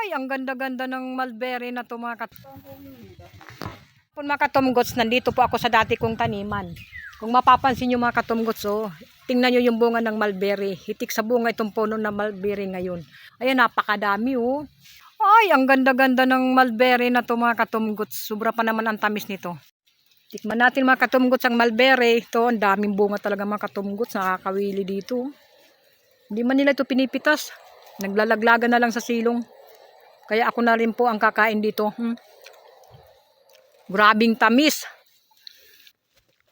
Ay, ang ganda-ganda ng mulberry na to mga kat... Kung mga katumgots, nandito po ako sa dati kong taniman. Kung mapapansin nyo mga katumgots, oh, tingnan nyo yung bunga ng mulberry. Hitik sa bunga itong puno ng mulberry ngayon. Ayan, napakadami oh. Ay, ang ganda-ganda ng mulberry na to mga katumgots. Sobra pa naman ang tamis nito. Tikman natin mga katumgots ang mulberry. Ito, ang daming bunga talaga mga katumgots. Nakakawili dito. Hindi man nila ito pinipitas. Naglalaglagan na lang sa silong. Kaya ako na rin po ang kakain dito. Hmm. Grabing tamis.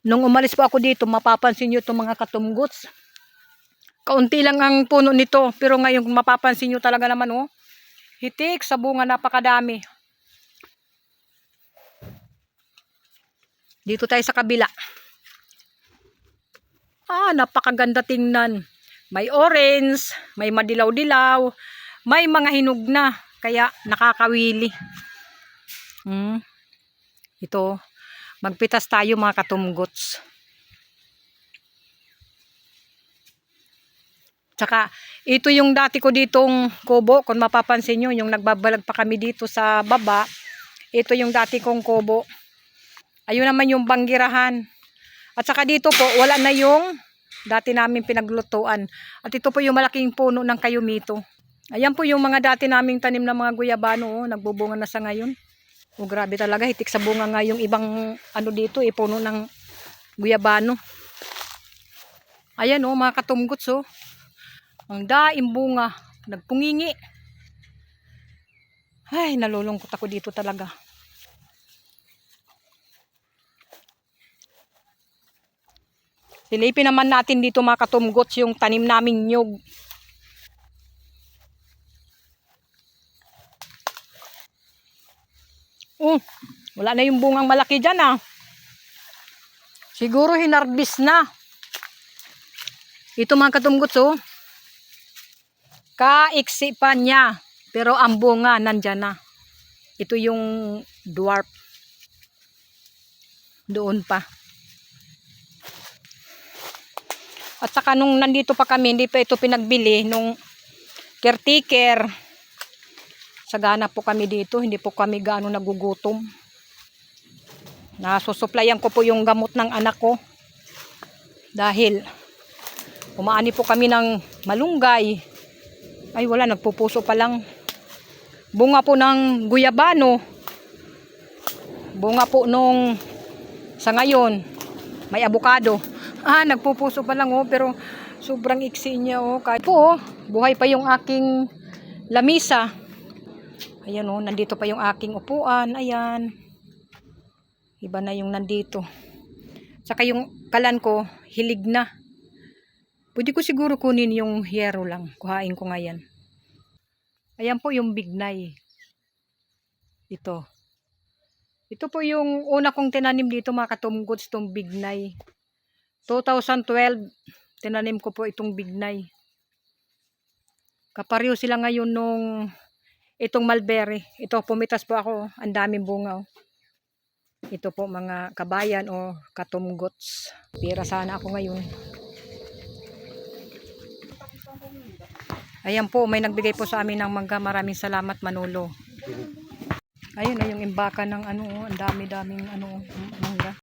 Nung umalis po ako dito, mapapansin nyo itong mga katumgots. Kaunti lang ang puno nito. Pero ngayon mapapansin nyo talaga naman, oh, hitik sa bunga napakadami. Dito tayo sa kabila. Ah, napakaganda tingnan. May orange, may madilaw-dilaw, may mga hinog na, kaya nakakawili. Hmm. Ito, magpitas tayo mga katumgots. Tsaka, ito yung dati ko ditong kubo, kung mapapansin nyo, yung nagbabalag pa kami dito sa baba, ito yung dati kong kubo. Ayun naman yung banggirahan. At saka dito po, wala na yung dati namin pinaglutuan. At ito po yung malaking puno ng kayumito. Ayan po yung mga dati naming tanim na mga guyabano, oh, nagbubunga na sa ngayon. O grabe talaga, hitik sa bunga nga yung ibang ano dito, eh, puno ng guyabano. Ayan oh, mga katumgots oh. Ang daim bunga, nagpungingi. Ay, nalulungkot ako dito talaga. Silipin naman natin dito mga katumgots yung tanim naming nyug. Oh, wala na yung bungang malaki dyan ah. Siguro hinarbis na. Ito mga katumgots oh. Kaiksi pa niya. Pero ang bunga nandyan na. Ito yung dwarf. Doon pa. At saka nung nandito pa kami, hindi pa ito pinagbili nung caretaker. Sagana po kami dito, hindi po kami gaano nagugutom. Nasusuplayan ko po yung gamot ng anak ko. Dahil umaani po kami ng malunggay. Ay wala, nagpupuso pa lang. Bunga po ng guyabano. Bunga po nung sa ngayon, may abukado. Ah, nagpupuso pa lang oh, pero sobrang iksi niya oh. Kahit po, oh, buhay pa yung aking lamisa. Ayan oh, nandito pa yung aking upuan. Ayan. Iba na yung nandito. Saka yung kalan ko, hilig na. Pwede ko siguro kunin yung hero lang. Kuhain ko nga yan. Ayan po yung bignay. Ito. Ito po yung una kong tinanim dito mga katumgods, itong bignay. 2012, tinanim ko po itong bignay. Kapareho sila ngayon nung itong mulberry. Ito, pumitas po ako. Ang daming bunga. Oh. Ito po mga kabayan o katumgots. Pira sana ako ngayon. Ayan po, may nagbigay po sa amin ng mangga. Maraming salamat Manolo. Ayun na yung imbaka ng ano, ang dami-daming ano, mangga.